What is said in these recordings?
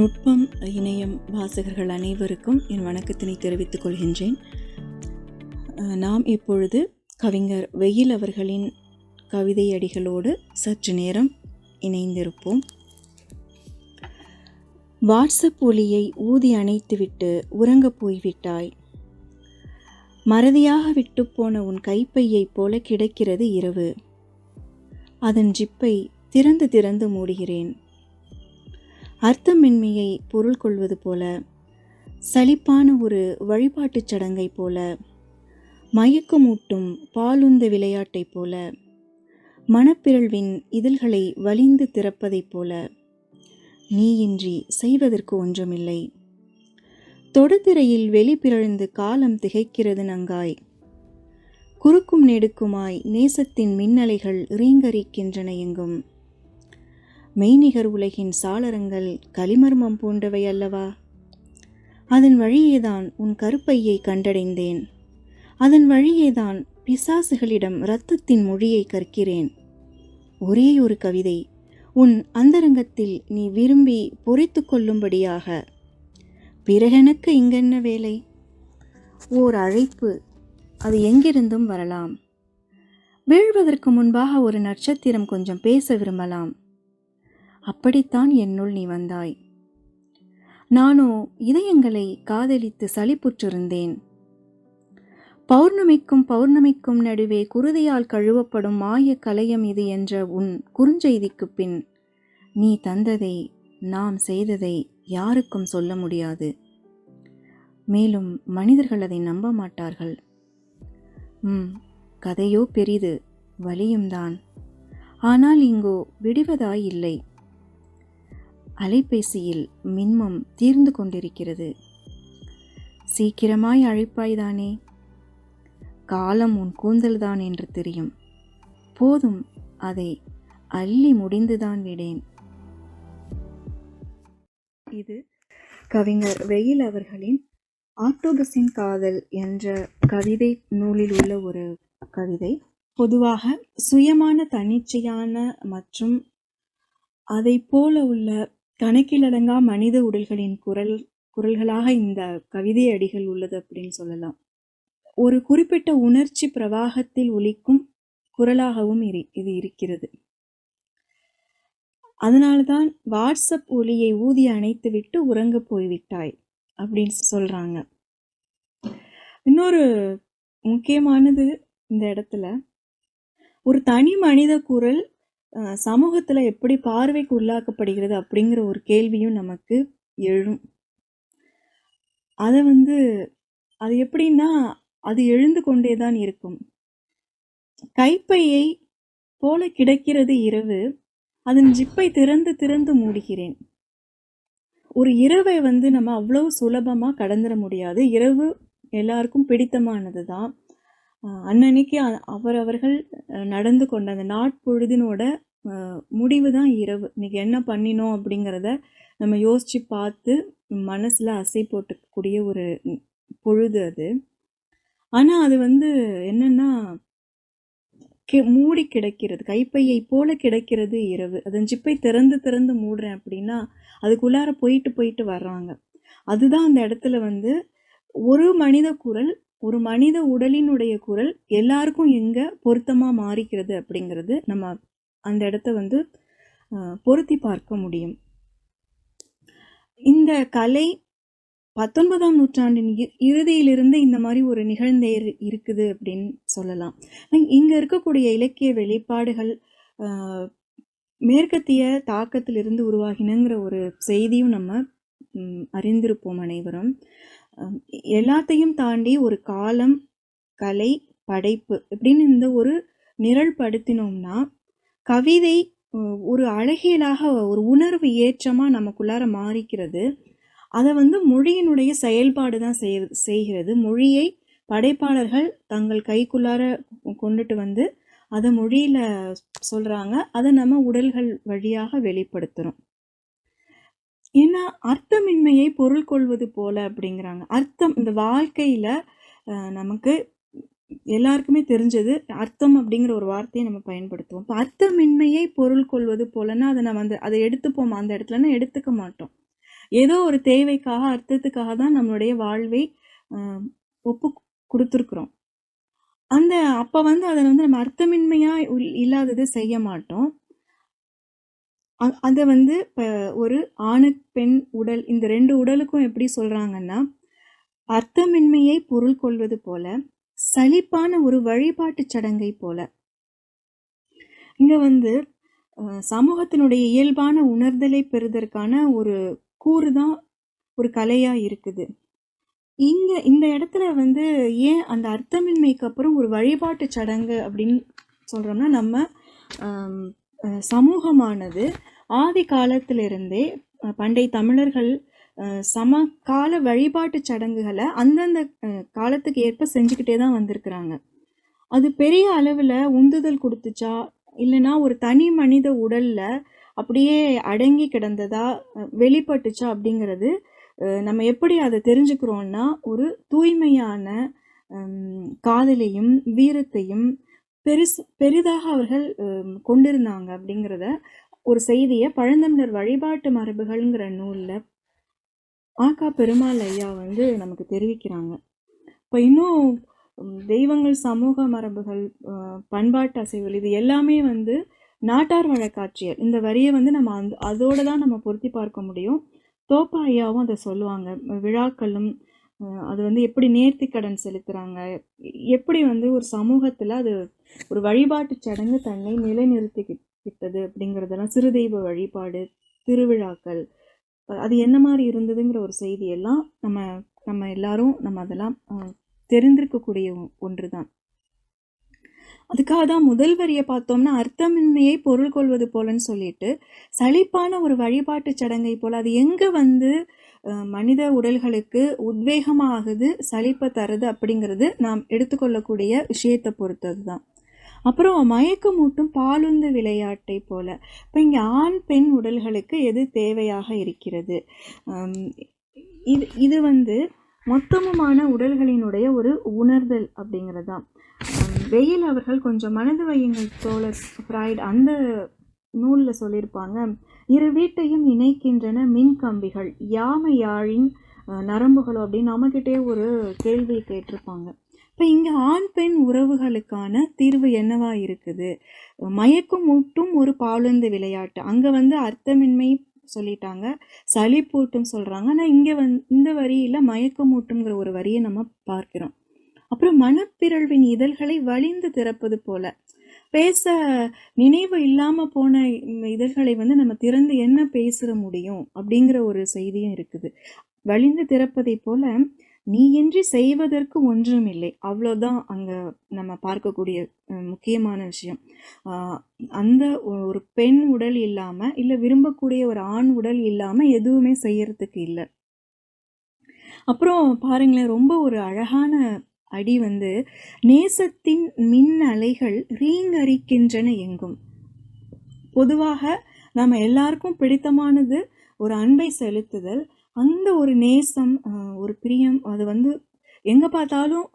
நுட்பம் இணையம் வாசகர்கள் அனைவருக்கும் என் வணக்கத்தினை தெரிவித்துக் கொள்கின்றேன். நாம் இப்பொழுது கவிஞர் வெயில் அவர்களின் கவிதை அடிகளோடு சற்று நேரம் இணைந்திருப்போம். வாட்ஸ்அப் ஒலியை ஊதி அணைத்துவிட்டு உறங்கப் போய்விட்டாய். மறதியாக விட்டுப்போன உன் கைப்பையைப் போல கிடக்கிறது இரவு. அதன் ஜிப்பை திறந்து திறந்து மூடுகிறேன். அர்த்தமின்மையை பொருள் கொள்வது போல சலிப்பான ஒரு வழிபாட்டுச் சடங்கைப் போல மயக்கமூட்டும் பாலுந்த விளையாட்டைப் போல மனப்பிரழ்வின் இதழ்களை வலிந்து திறப்பதைப் போல நீயின்றி செய்வதற்கு ஒன்றுமில்லை. தொடுதிரையில் வெளிப்பிறழ்ந்து காலம் திகைக்கிறது நங்காய். குறுக்கும் நெடுக்குமாய் நேசத்தின் மின்னலைகள் ரீங்கரிக்கின்றன எங்கும். மெய்நிகர் உலகின் சாளரங்கள் களிமர்மம் போன்றவை அல்லவா? அதன் வழியேதான் உன் கருப்பையை கண்டடைந்தேன். அதன் வழியேதான் பிசாசுகளிடம் இரத்தத்தின் மொழியை கற்கிறேன். ஒரே ஒரு கவிதை உன் அந்தரங்கத்தில் நீ விரும்பி பொறித்து கொள்ளும்படியாக. பிறகெனக்கு இங்கென்ன வேலை? ஓர் அழைப்பு அது எங்கிருந்தும் வரலாம். வீழ்வதற்கு முன்பாக ஒரு நட்சத்திரம் கொஞ்சம் பேச விரும்பலாம். அப்படித்தான் என்னுள் நீ வந்தாய். நானோ இதயங்களை காதலித்து சலிப்புற்றிருந்தேன். பௌர்ணமிக்கும் பௌர்ணமிக்கும் நடுவே குருதியால் கழுவப்படும் மாய கலையம் இது என்ற உன் குறுஞ்செய்திக்குப் பின் நீ தந்ததை நாம் செய்ததை யாருக்கும் சொல்ல முடியாது. மேலும் மனிதர்கள் அதை நம்ப மாட்டார்கள். ம் கதையோ பெரிது வலியும்தான். ஆனால் இங்கோ விடுவதாய் இல்லை. அலைபேசியில் மின்மம் தீர்ந்து கொண்டிருக்கிறது. சீக்கிரமாய் அழைப்பாய்தானே காலம் உன் கூந்தல்தான் என்று தெரியும். போதும் அதை அள்ளி முடிந்துதான் விடேன். இது கவிஞர் வெயில் அவர்களின் ஆக்டோபஸின் காதல் என்ற கவிதை நூலில் உள்ள ஒரு கவிதை. பொதுவாக சுயமான தன்னிச்சையான மற்றும் அதை போல உள்ள கணக்கிலடங்கா மனித உடல்களின் குரல் குரல்களாக இந்த கவிதை அடிகள் உள்ளது அப்படின்னு சொல்லலாம். ஒரு குறிப்பிட்ட உணர்ச்சி பிரவாகத்தில் ஒலிக்கும் குரலாகவும் இரு இது இருக்கிறது. அதனால்தான் வாட்ஸ்அப் ஒலியை ஊதி அணைத்து விட்டு உறங்க போய்விட்டாய் அப்படின்னு சொல்கிறாங்க இன்னொரு முக்கியமானது இந்த இடத்துல ஒரு தனி மனித குரல் சமூகத்தில் எப்படி பார்வைக்கு உள்ளாக்கப்படுகிறது அப்படிங்கிற ஒரு கேள்வியும் நமக்கு எழும். அதை வந்து அது எப்படின்னா அது எழுந்து கொண்டே தான் இருக்கும். கைப்பையை போல கிடக்கிறது இரவு அதன் ஜிப்பை திறந்து திறந்து மூடுகிறேன். ஒரு இரவை வந்து நம்ம அவ்வளவு சுலபமாக கடந்துட முடியாது. இரவு எல்லாருக்கும் பிடித்தமானது தான் அன்னன்னைக்கு அவரவர்கள் நடந்து கொண்ட அந்த நாட்பொழுதினோட முடிவு தான் இரவு. இன்னைக்கு என்ன பண்ணினோம் அப்படிங்கிறத நம்ம யோசித்து பார்த்து மனசில் அசை போட்டுக்கூடிய ஒரு பொழுது அது. ஆனால் அது வந்து என்னென்னா கி- மூடி கிடக்கிறது கைப்பையை போல கிடக்கிறது இரவு. அதன் ஜிப்பை திறந்து திறந்து மூடுறேன் அப்படின்னா அதுக்குள்ளார போயிட்டு போயிட்டு வர்றாங்க. அதுதான் அந்த இடத்துல வந்து ஒரு மனித குரல் ஒரு மனித உடலினுடைய குரல் எல்லாருக்கும் எங்கே பொருத்தமாக மாறிக்கிறது அப்படிங்கிறது நம்ம அந்த இடத்த வந்து பொருத்தி பார்க்க முடியும். இந்த கலை பத்தொன்பதாம் நூற்றாண்டின் இ- இறுதியிலிருந்து இந்த மாதிரி ஒரு நிகழ்ந்தே இருக்குது அப்படின்னு சொல்லலாம். இங்கே இருக்கக்கூடிய இலக்கிய வெளிப்பாடுகள் மேற்கத்திய தாக்கத்திலிருந்து உருவாகினங்கிற ஒரு செய்தியும் நம்ம அறிந்திருப்போம் அனைவரும். எல்லாத்தையும் தாண்டி ஒரு காலம் கலை படைப்பு இப்படின்னு இந்த ஒரு நிரல்படுத்தினோம்னா கவிதை ஒரு அழகியலாக ஒரு உணர்வு ஏற்றமாக நமக்குள்ளார மாறிக்கிறது. அதை வந்து மொழியினுடைய செயல்பாடு தான் செய் செய்கிறது. மொழியை படைப்பாளர்கள் தங்கள் கைக்குள்ளார கொண்டுட்டு வந்து அதை மொழியில் சொல்கிறாங்க அதை நம்ம உடல்கள் வழியாக வெளிப்படுத்துகிறோம் ஏன்னா அர்த்தமின்மையை பொருள் கொள்வது போல அப்படிங்கிறாங்க. அர்த்தம் இந்த வாழ்க்கையில் நமக்கு எல்லாருக்குமே தெரிஞ்சது அர்த்தம் அப்படிங்கிற ஒரு வார்த்தையை நம்ம பயன்படுத்துவோம். இப்போ அர்த்தமின்மையை பொருள் கொள்வது போலன்னா அதை நம்ம அந்த அதை எடுத்துப்போம்? அந்த இடத்துலன்னா எடுத்துக்க மாட்டோம். ஏதோ ஒரு தேவைக்காக, அர்த்தத்துக்காக தான் நம்மளுடைய வாழ்வை ஒப்பு கொடுத்துருக்குறோம். அந்த அப்போ வந்து அதை வந்து நம்ம அர்த்தமின்மையாக உள் செய்ய மாட்டோம். அதை வந்து இப்போ ஒரு ஆணு, பெண் உடல் இந்த ரெண்டு உடலுக்கும் எப்படி சொல்கிறாங்கன்னா அர்த்தமின்மையை பொருள் கொள்வது போல, சலிப்பான ஒரு வழிபாட்டு சடங்கை போல. இங்கே வந்து சமூகத்தினுடைய இயல்பான உணர்தலை பெறுதற்கான ஒரு கூறு தான் ஒரு கலையாக இருக்குது. இங்கே இந்த இடத்துல வந்து ஏன் அந்த அர்த்தமின்மைக்கு அப்புறம் ஒரு வழிபாட்டு சடங்கு அப்படின்னு சொல்கிறோம்னா நம்ம சமூகமானது ஆதி காலத்திலிருந்தே பண்டை தமிழர்கள் சமகால வழிபாட்டு சடங்குகளை அந்தந்த காலத்துக்கு ஏற்ப செஞ்சுக்கிட்டே தான் வந்திருக்கிறாங்க. அது பெரிய அளவில் உந்துதல் கொடுத்துச்சா இல்லைனா ஒரு தனி மனித உடலில் அப்படியே அடங்கி கிடந்ததா, வெளிப்பட்டுச்சா அப்படிங்கிறது நம்ம எப்படி அதை தெரிஞ்சுக்கிறோன்னா ஒரு தூய்மையான காதலையும், வீரத்தையும் பெருசு பெரிதாக அவர்கள் கொண்டிருந்தாங்க அப்படிங்கிறத ஒரு செய்தியை பழந்தமிழர் வழிபாட்டு மரபுகள்ங்கிற நூலில் ஆக்கா பெருமாள் ஐயா வந்து நமக்கு தெரிவிக்கிறாங்க. இப்போ இன்னும் தெய்வங்கள், சமூக மரபுகள், பண்பாட்டு அசைவுகள் இது எல்லாமே வந்து நாட்டார் வழக்காட்சியர். இந்த வரியை வந்து நம்ம அந் அதோடு தான் நம்ம பொருத்தி பார்க்க முடியும். தோப்பா ஐயாவும் அதை சொல்லுவாங்க. விழாக்களும் அது வந்து எப்படி நேர்த்திக்கடன் செலுத்துகிறாங்க எப்படி வந்து ஒரு சமூகத்தில் அது ஒரு வழிபாட்டு சடங்கு தன்னை நிலைநிறுத்திக்கிட்டு விட்டது அப்படிங்கிறதெல்லாம் சிறு தெய்வ வழிபாடு, திருவிழாக்கள், அது என்ன மாதிரி இருந்ததுங்கிற ஒரு செய்தியெல்லாம் நம்ம நம்ம எல்லாரும் நம்ம அதெல்லாம் தெரிந்திருக்கக்கூடிய ஒன்று தான். அதுக்காக தான் முதல் வரிய பார்த்தோம்னா, அர்த்தமின்மையை பொருள் கொள்வது போலன்னு சொல்லிட்டு, சலிப்பான ஒரு வழிபாட்டுச் சடங்கை போல் அது எங்கே வந்து மனித உடல்களுக்கு உத்வேகமாகுது ஆகுது, தருது அப்படிங்கிறது நாம் எடுத்துக்கொள்ளக்கூடிய விஷயத்தை பொறுத்தது தான். அப்புறம் மயக்கமூட்டும் பாலுந்து விளையாட்டை போல. இப்போ இங்கே ஆண், பெண் உடல்களுக்கு எது தேவையாக இருக்கிறது? இது இது வந்து மொத்தமுமான உடல்களினுடைய ஒரு உணர்தல் அப்படிங்கிறது தான். வெயில் அவர்கள் கொஞ்சம் மனது வையுங்கள் தோழர் ஃப்ராய்ட் அந்த நூலில் சொல்லியிருப்பாங்க. "இரு வீட்டையும் இணைக்கின்றன மின்கம்பிகள், யாமை யாழின் நரம்புகளோ" அப்படின்னு நம்மக்கிட்டே ஒரு கேள்வி கேட்டிருப்பாங்க. இப்போ இங்கே ஆண், பெண் உறவுகளுக்கான தீர்வு என்னவா இருக்குது? மயக்கமூட்டும் ஒரு பாலுந்து விளையாட்டு. அங்கே வந்து அர்த்தமின்மை சொல்லிட்டாங்க. சளி பூட்டும் சொல்கிறாங்க ஆனால் இங்கே வந் இந்த வரியில் மயக்கமூட்டும்ங்கிற ஒரு வரியை நம்ம பார்க்கிறோம். அப்புறம் மனப்பிறழ்வின் இதழ்களை வழிந்து திறப்பது போல. பேச நினைவு இல்லாமல் போன இதழ்களை வந்து நம்ம திறந்து என்ன பேசுகிற முடியும்? அப்படிங்கிற ஒரு செய்தியும் இருக்குது. வழிந்து திறப்பதைப் போல, "நீயின்றி செய்வதற்கு ஒன்றுமில்லை." அவ்வளோதான் அங்கே நம்ம பார்க்கக்கூடிய முக்கியமான விஷயம். அந்த ஒரு பெண் உடல் இல்லாமல் இல்லை விரும்பக்கூடிய ஒரு ஆண் உடல் இல்லாமல் எதுவுமே செய்யறதுக்கு இல்லை அப்புறம் பாருங்களேன், ரொம்ப ஒரு அழகான அடி வந்து, "நேசத்தின் மின் அலைகள் ரீங்கரிக்கின்றன எங்கும்." பொதுவாக நம்ம எல்லாருக்கும் பிடித்தமானது ஒரு அன்பை செலுத்துதல். அந்த ஒரு நேசம், ஒரு பிரியம் அது வந்து எங்கே பார்த்தாலும்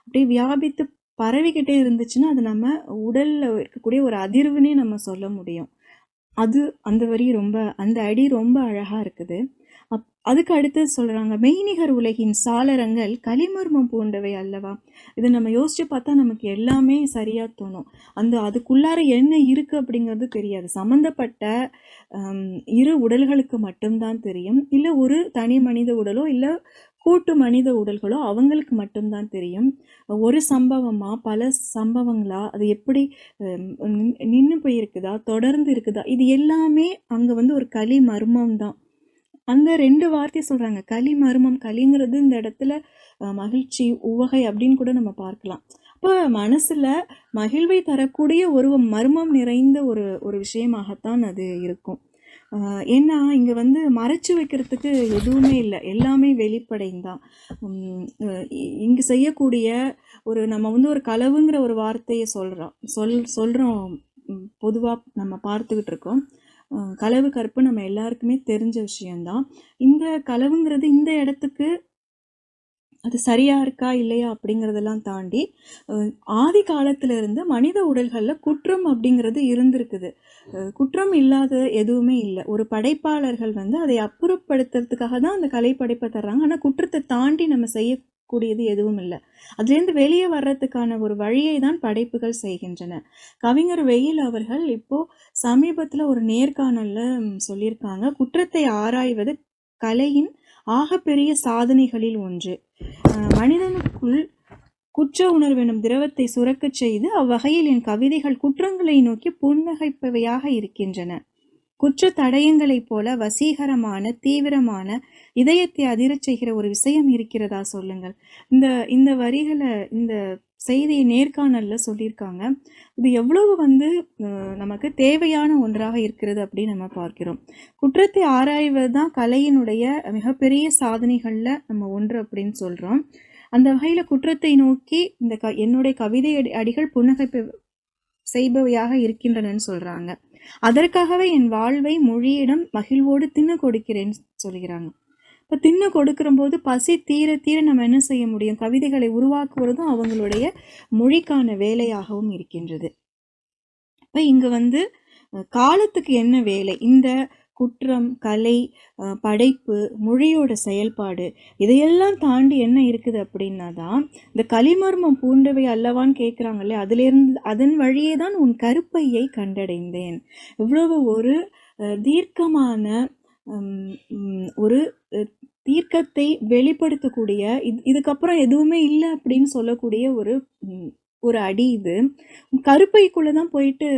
அப்படியே வியாபித்து பரவிக்கிட்டே இருந்துச்சுன்னா, அது நம்ம உடலில் இருக்கக்கூடிய ஒரு அதிர்வுன்னே நம்ம சொல்ல முடியும். அது அந்த வரி ரொம்ப அந்த அடி ரொம்ப அழகாக இருக்குது. அப் அதுக்கு அடுத்து சொல்கிறாங்க "மெய்நிகர் உலகின் சாளரங்கள் களிமர்மம் பூண்டவை அல்லவா?" இது நம்ம யோசித்து பார்த்தா நமக்கு எல்லாமே சரியாக தோணும். அந்த அதுக்குள்ளார என்ன இருக்குது அப்படிங்கிறது தெரியாது. சம்மந்தப்பட்ட இரு உடல்களுக்கு மட்டும் தான் தெரியும். இல்லை ஒரு தனி மனித உடலோ, இல்லை கூட்டு மனித உடல்களோ அவங்களுக்கு மட்டும்தான் தெரியும். ஒரு சம்பவமாக பல சம்பவங்களா, அது எப்படி நின்று போயிருக்குதா, தொடர்ந்து இருக்குதா, இது எல்லாமே அங்கே வந்து ஒரு களி மர்மம் தான். அந்த ரெண்டு வார்த்தையை சொல்கிறாங்க களி மர்மம். களிங்கிறது இந்த இடத்துல மகிழ்ச்சி, உவகை அப்படின்னு கூட நம்ம பார்க்கலாம். அப்போ மனசில் மகிழ்வை தரக்கூடிய ஒரு மர்மம் நிறைந்த ஒரு ஒரு விஷயமாகத்தான் அது இருக்கும். ஏன்னா, இங்கே வந்து மறைச்சு வைக்கிறதுக்கு எதுவுமே இல்லை எல்லாமே வெளிப்படைந்தான் இங்கு செய்யக்கூடிய ஒரு நம்ம வந்து ஒரு களவுங்கிற ஒரு வார்த்தையை சொல்கிறோம் சொல் சொல்கிறோம் பொதுவாக நம்ம பார்த்துக்கிட்டு இருக்கோம். களவு, கற்பு நம்ம எல்லாருக்குமே தெரிஞ்ச விஷயந்தான் இந்த களவுங்கிறது இந்த இடத்துக்கு அது சரியா இருக்கா இல்லையா அப்படிங்கிறதெல்லாம் தாண்டி ஆதி காலத்திலிருந்து மனித உடல்களில் குற்றம் அப்படிங்கிறது இருந்திருக்குது. குற்றம் இல்லாத எதுவுமே இல்லை. ஒரு படைப்பாளர்கள் வந்து அதை அப்புறப்படுத்துறதுக்காக தான் அந்த கலை படைப்பை தர்றாங்க. ஆனால் குற்றத்தை தாண்டி நம்ம செய்ய கூடியது எதுவும் இல்லை. அதுலேருந்து வெளியே வர்றதுக்கான ஒரு வழியை தான் படைப்புகள் செய்கின்றன. கவிஞர் வெயில் அவர்கள் இப்போது சமீபத்தில் ஒரு நேர்காணலில் சொல்லியிருக்காங்க. குற்றத்தை ஆராய்வது கலையின் ஆகப்பெரிய சாதனைகளில் ஒன்று. மனிதனுக்குள் குற்ற உணர்வெனும் திரவத்தை சுரக்கச் செய்து அவ்வகையில் என் கவிதைகள் குற்றங்களை நோக்கி புன்னகைப்பவையாக இருக்கின்றன. குற்ற தடயங்களைப் போல வசீகரமான தீவிரமான இதயத்தை அதிரச் செய்கிற ஒரு விஷயம் இருக்கிறதா சொல்லுங்கள். இந்த இந்த வரிகளை இந்த செய்தியை நேர்காணலில் சொல்லியிருக்காங்க. இது எவ்வளவு வந்து நமக்கு தேவையான ஒன்றாக இருக்கிறது அப்படின்னு நம்ம பார்க்கிறோம். குற்றத்தை ஆராய்வது தான் கலையினுடைய மிகப்பெரிய சாதனைகளில் நம்ம ஒன்று அப்படின்னு சொல்கிறோம் அந்த வகையில் குற்றத்தை நோக்கி இந்த க என்னுடைய கவிதை அடி அடிகள் புன்னகைப்பு செய்பவையாக இருக்கின்றனன்னு சொல்கிறாங்க அதற்காகவே என் வாழ்வை மொழியிடம் மகிழ்வோடு தின்ன கொடுக்கிறேன்னு சொல்கிறாங்க. இப்போ தின்னு கொடுக்குறம்போது பசி தீர தீர நம்ம என்ன செய்ய முடியும்? கவிதைகளை உருவாக்குவதும் அவங்களுடைய மொழிக்கான வேலையாகவும் இருக்கின்றது. இப்போ இங்கே வந்து காலத்துக்கு என்ன வேலை? இந்த குற்றம் கலை படைப்பு மொழியோட செயல்பாடு இதையெல்லாம் தாண்டி என்ன இருக்குது அப்படின்னா தான் இந்த களிமர்மம் பூண்டவை அல்லவான்னு கேட்குறாங்களே அதிலிருந்து அதன் வழியே தான் உன் கருப்பையை கண்டடைந்தேன். இவ்வளவு ஒரு தீர்க்கமான ஒரு தீர்க்கத்தை வெளிப்படுத்தக்கூடிய இது இதுக்கப்புறம் எதுவுமே இல்லை அப்படின்னு சொல்லக்கூடிய ஒரு ஒரு அடி இது. கருப்பைக்குள்ளே தான் போயிட்டு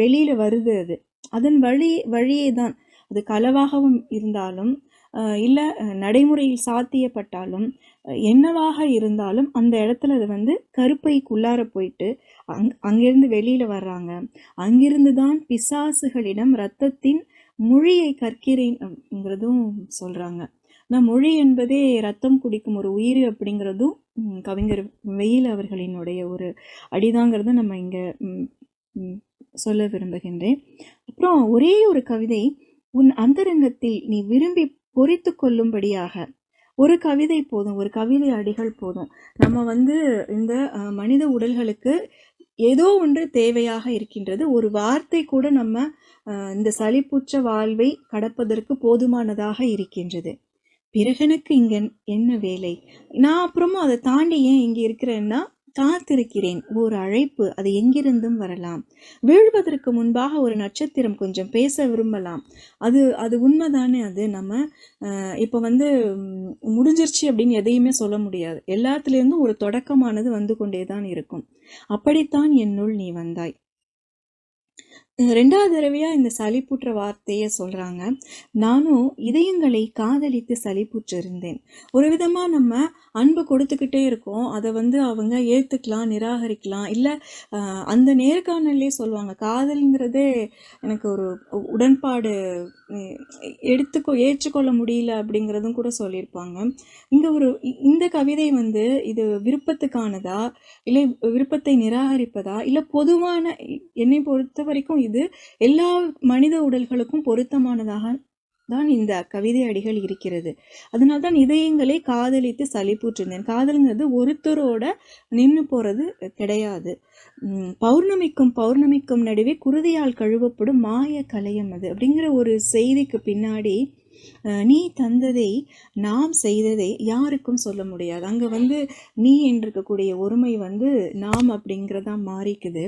வெளியில் வருது அது. அதன் வழி வழியே தான். அது களவாகவும் இருந்தாலும் இல்லை நடைமுறையில் சாத்தியப்பட்டாலும் என்னவாக இருந்தாலும் அந்த இடத்துல அது வந்து கருப்பைக்குள்ளார போயிட்டு அங் அங்கேருந்து வெளியில் வர்றாங்க. அங்கிருந்து தான் பிசாசுகளிடம் இரத்தத்தின் மொழியை கற்கிறேன்ங்கிறதும் சொல்கிறாங்க நான் மொழி என்பதே ரத்தம் குடிக்கும் ஒரு உயிர் அப்படிங்கிறதும் கவிஞர் வெயில் அவர்களினுடைய ஒரு அடிதாங்கிறத நம்ம இங்கே சொல்ல விரும்புகின்றேன். அப்புறம் ஒரே ஒரு கவிதை உன் அந்தரங்கத்தில் நீ விரும்பி பொறித்து கொள்ளும்படியாக. ஒரு கவிதை போதும் ஒரு கவிதை அடிகள் போதும். நம்ம வந்து இந்த மனித உடல்களுக்கு ஏதோ ஒன்று தேவையாக இருக்கின்றது. ஒரு வார்த்தை கூட நம்ம இந்த சளிப்புற்ற வாழ்வை கடப்பதற்கு போதுமானதாக இருக்கின்றது. பிறகனுக்கு இங்க என்ன வேலை? நான் அப்புறமும் அதை தாண்டி ஏன் இங்கே இருக்கிறேன்னா காத்திருக்கிறேன். ஒரு அழைப்பு. அது எங்கிருந்தும் வரலாம். வீழ்வதற்கு முன்பாக ஒரு நட்சத்திரம் கொஞ்சம் பேச விரும்பலாம். அது அது உண்மைதானே? அது நம்ம இப்போ வந்து முடிஞ்சிருச்சு அப்படின்னு எதையுமே சொல்ல முடியாது. எல்லாத்துலேருந்தும் ஒரு தொடக்கமானது வந்து கொண்டே தான் இருக்கும். அப்படித்தான் என்னுள் நீ வந்தாய். ரெண்டாவது தடவையாக இந்த சளிப்புற்ற வார்த்தையை சொல்கிறாங்க நானும் இதயங்களை காதலித்து சளிப்புற்றிருந்தேன் ஒரு விதமாக நம்ம அன்பு கொடுத்துக்கிட்டே இருக்கோம். அதை வந்து அவங்க ஏற்றுக்கலாம் நிராகரிக்கலாம். இல்லை அந்த நேர்காணல்லே சொல்லுவாங்க காதலுங்கிறதே எனக்கு ஒரு உடன்பாடு எடுத்துக்கோ ஏற்றுக்கொள்ள முடியல அப்படிங்கிறதும் கூட சொல்லியிருப்பாங்க. இங்கே ஒரு இ- இந்த கவிதை வந்து இது விருப்பத்துக்கானதா? இல்லை விருப்பத்தை நிராகரிப்பதா? இல்லை பொதுவான என்னை பொறுத்த வரைக்கும் இது எல்லா மனித உடல்களுக்கும் பொருத்தமானதாக தான் இந்த கவிதை அடிகள் இருக்கிறது. அதனால தான் இதயங்களை காதலித்து சலிப்புற்றிருந்தேன் காதல்ங்கிறது ஒருத்தரோட நின்று போறது கிடையாது. பௌர்ணமிக்கும் பௌர்ணமிக்கும் நடுவே குருதியால் கழுவப்படும் மாய கலையம் அது. அப்படிங்கிற ஒரு செய்திக்கு பின்னாடி நீ தந்ததை நாம் செய்ததை யாருக்கும் சொல்ல முடியாது. அங்கே வந்து நீ என்றிருக்கக்கூடிய ஒருமை வந்து நாம் அப்படிங்கிறதா மாறிக்குது.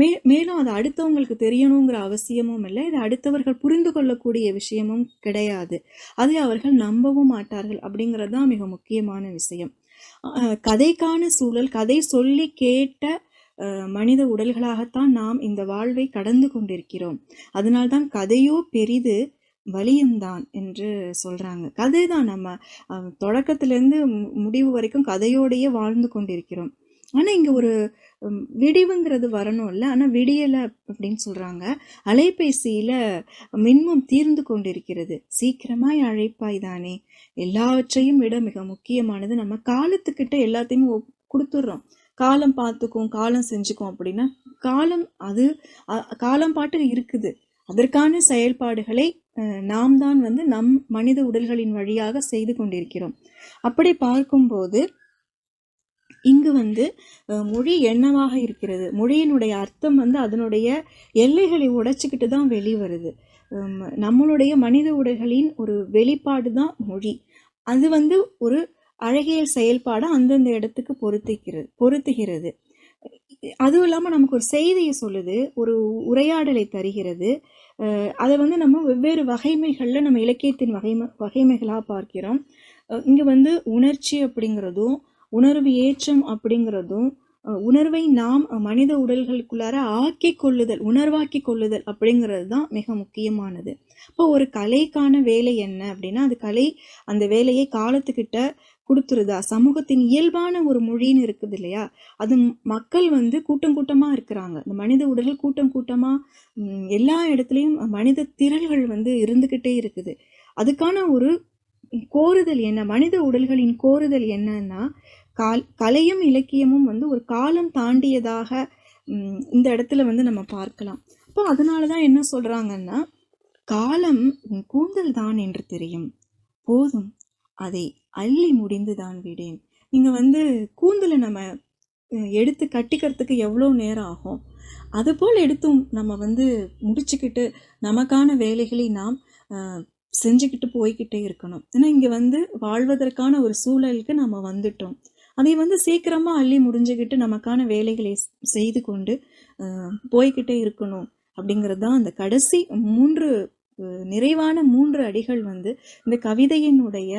மே மேலும் அது அடுத்தவங்களுக்கு தெரியணுங்கிற அவசியமும் இல்லை. இது அடுத்தவர்கள் புரிந்து கொள்ளக்கூடிய விஷயமும் கிடையாது. அதை அவர்கள் நம்பவும் மாட்டார்கள் அப்படிங்கிறது தான் மிக முக்கியமான விஷயம். கதைக்கான சூழல் கதை சொல்லி கேட்ட மனித உடல்களாகத்தான் நாம் இந்த வாழ்வை கடந்து கொண்டிருக்கிறோம். அதனால்தான் கதையோ பெரிது வலியும்தான் என்று சொல்கிறாங்க கதை தான் நம்ம தொடக்கத்துலேருந்து மு- முடிவு வரைக்கும் கதையோடையே வாழ்ந்து கொண்டிருக்கிறோம். ஆனால் இங்கே ஒரு விடிவுங்கிறது வரணும் இல்லை ஆனால் விடியலை அப்படின்னு சொல்கிறாங்க அலைபேசியில் மின்மம் தீர்ந்து கொண்டிருக்கிறது. சீக்கிரமாய் அழைப்பாய் தானே. எல்லாவற்றையும் விட மிக முக்கியமானது நம்ம காலத்துக்கிட்ட எல்லாத்தையும் கொடுத்துட்றோம். காலம் பார்த்துக்கும் காலம் செஞ்சுக்கும் அப்படின்னா காலம் அது காலம் பாட்டு இருக்குது. அதற்கான செயல்பாடுகளை நாம் தான் வந்து நம் மனித உடல்களின் வழியாக செய்து கொண்டிருக்கிறோம். அப்படி பார்க்கும்போது இங்கு வந்து மொழி என்னவாக இருக்கிறது. மொழியினுடைய அர்த்தம் வந்து அதனுடைய எல்லைகளை உடைச்சிக்கிட்டு தான் வெளிவருது நம்மளுடைய மனித உடல்களின் ஒரு வெளிப்பாடு தான் மொழி. அது வந்து ஒரு அழகியல் செயல்பாடை அந்தந்த இடத்துக்கு பொருத்திக்கிறது பொருத்துகிறது. அதுவும் இல்லாமல் நமக்கு ஒரு செய்தியை சொல்லுது ஒரு உரையாடலை தருகிறது. அதை வந்து நம்ம வெவ்வேறு வகைமைகளில் நம்ம இலக்கியத்தின் வகைமை வகைமைகளாக பார்க்கிறோம். இங்கே வந்து உணர்ச்சி அப்படிங்கிறதும் உணர்வு ஏற்றம் அப்படிங்கிறதும் உணர்வை நாம் மனித உடல்களுக்குள்ளார ஆக்கி கொள்ளுதல் உணர்வாக்கி கொள்ளுதல் அப்படிங்கிறது தான் மிக முக்கியமானது. இப்போ ஒரு கலைக்கான வேலை என்ன அப்படின்னா அது கலை அந்த வேலையை காலத்துக்கிட்ட கொடுத்துருதா? சமூகத்தின் இயல்பான ஒரு மொழின்னு இருக்குது இல்லையா? அது மக்கள் வந்து கூட்டம் கூட்டமாக இருக்கிறாங்க. இந்த மனித உடல்கள் கூட்டம் கூட்டமாக எல்லா இடத்துலையும் மனித திரள்கள் வந்து இருந்துக்கிட்டே இருக்குது. அதுக்கான ஒரு கோருதல் என்ன? மனித உடல்களின் கோருதல் என்னன்னா கால் கலையும் இலக்கியமும் வந்து ஒரு காலம் தாண்டியதாக இந்த இடத்துல வந்து நம்ம பார்க்கலாம். அப்போ அதனால தான் என்ன சொல்கிறாங்கன்னா காலம் உன் கூந்தல் தான் என்று தெரியும். போதும் அதை அள்ளி முடிந்து தான் விடேன். நீங்கள் வந்து கூந்தலை நம்ம எடுத்து கட்டிக்கிறதுக்கு எவ்வளோ நேரம் ஆகும்? அதுபோல் எடுத்தும் நம்ம வந்து முடிச்சுக்கிட்டு நமக்கான வேலைகளை நாம் செஞ்சுக்கிட்டு போய்க்கிட்டே இருக்கணும். ஏன்னா இங்கே வந்து வாழ்வதற்கான ஒரு சூழலுக்கு நம்ம வந்துட்டோம். அதை வந்து சீக்கிரமாக அள்ளி முடிஞ்சுக்கிட்டு நமக்கான வேலைகளை செய்து கொண்டு போய்கிட்டே போய்க்கிட்டே இருக்கணும் அப்படிங்கிறது தான் அந்த கடைசி மூன்று நிறைவான மூன்று அடிகள் வந்து இந்த கவிதையினுடைய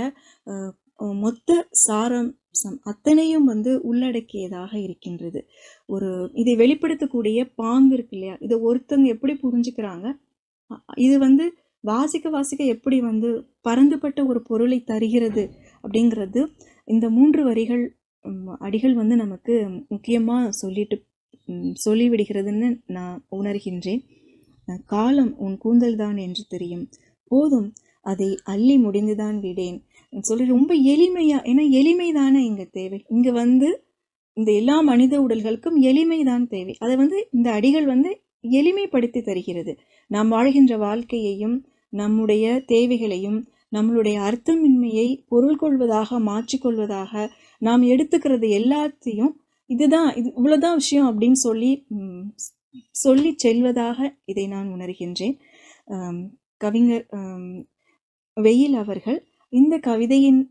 மொத்த சாரம் சம் அத்தனையும் வந்து உள்ளடக்கியதாக இருக்கின்றது. ஒரு இதை வெளிப்படுத்தக்கூடிய பாங்கு இருக்கு இல்லையா? இதை ஒருத்தங்க எப்படி புரிஞ்சுக்கிறாங்க? இது வந்து வாசிக்க வாசிக்க எப்படி வந்து பறந்துபட்ட ஒரு பொருளை தருகிறது அப்படிங்கிறது இந்த மூன்று வரிகள் அடிகள் வந்து நமக்கு முக்கியமாக சொல்லிட்டு சொல்லிவிடுகிறதுன்னு நான் உணர்கின்றேன். காலம் உன் கூந்தல்தான் என்று தெரியும். போதும் அதை அள்ளி முடிந்துதான் விடேன். சொல்லி ரொம்ப எளிமையா ஏன்னா எளிமை தானே இங்கே தேவை. இங்கே வந்து இந்த எல்லா மனித உடல்களுக்கும் எளிமை தான் தேவை. அதை வந்து இந்த அடிகள் வந்து எளிமைப்படுத்தி தருகிறது. நாம் வாழ்கின்ற வாழ்க்கையையும் நம்முடைய தேவைகளையும் நம்மளுடைய அர்த்தமின்மையை பொருள் கொள்வதாக மாற்றிக்கொள்வதாக நாம் எடுத்துக்கிறது எல்லாத்தையும் இதுதான் இது இவ்வளோதான் விஷயம் அப்படின்னு சொல்லி சொல்லி செல்வதாக இதை நான் உணர்கின்றேன். கவிஞர் வெயில் அவர்கள் இந்த கவிதையின்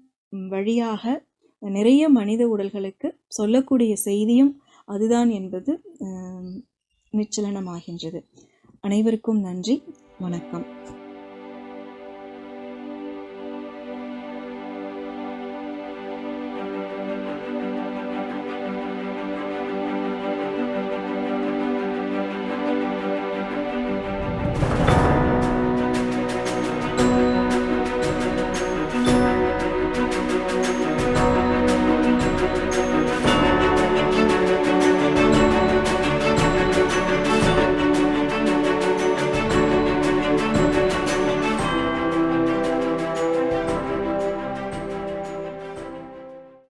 வழியாக நிறைய மனித உடல்களுக்கு சொல்லக்கூடிய செய்தியும் அதுதான் என்பது நிச்சலனமாகின்றது. அனைவருக்கும் நன்றி. வணக்கம்.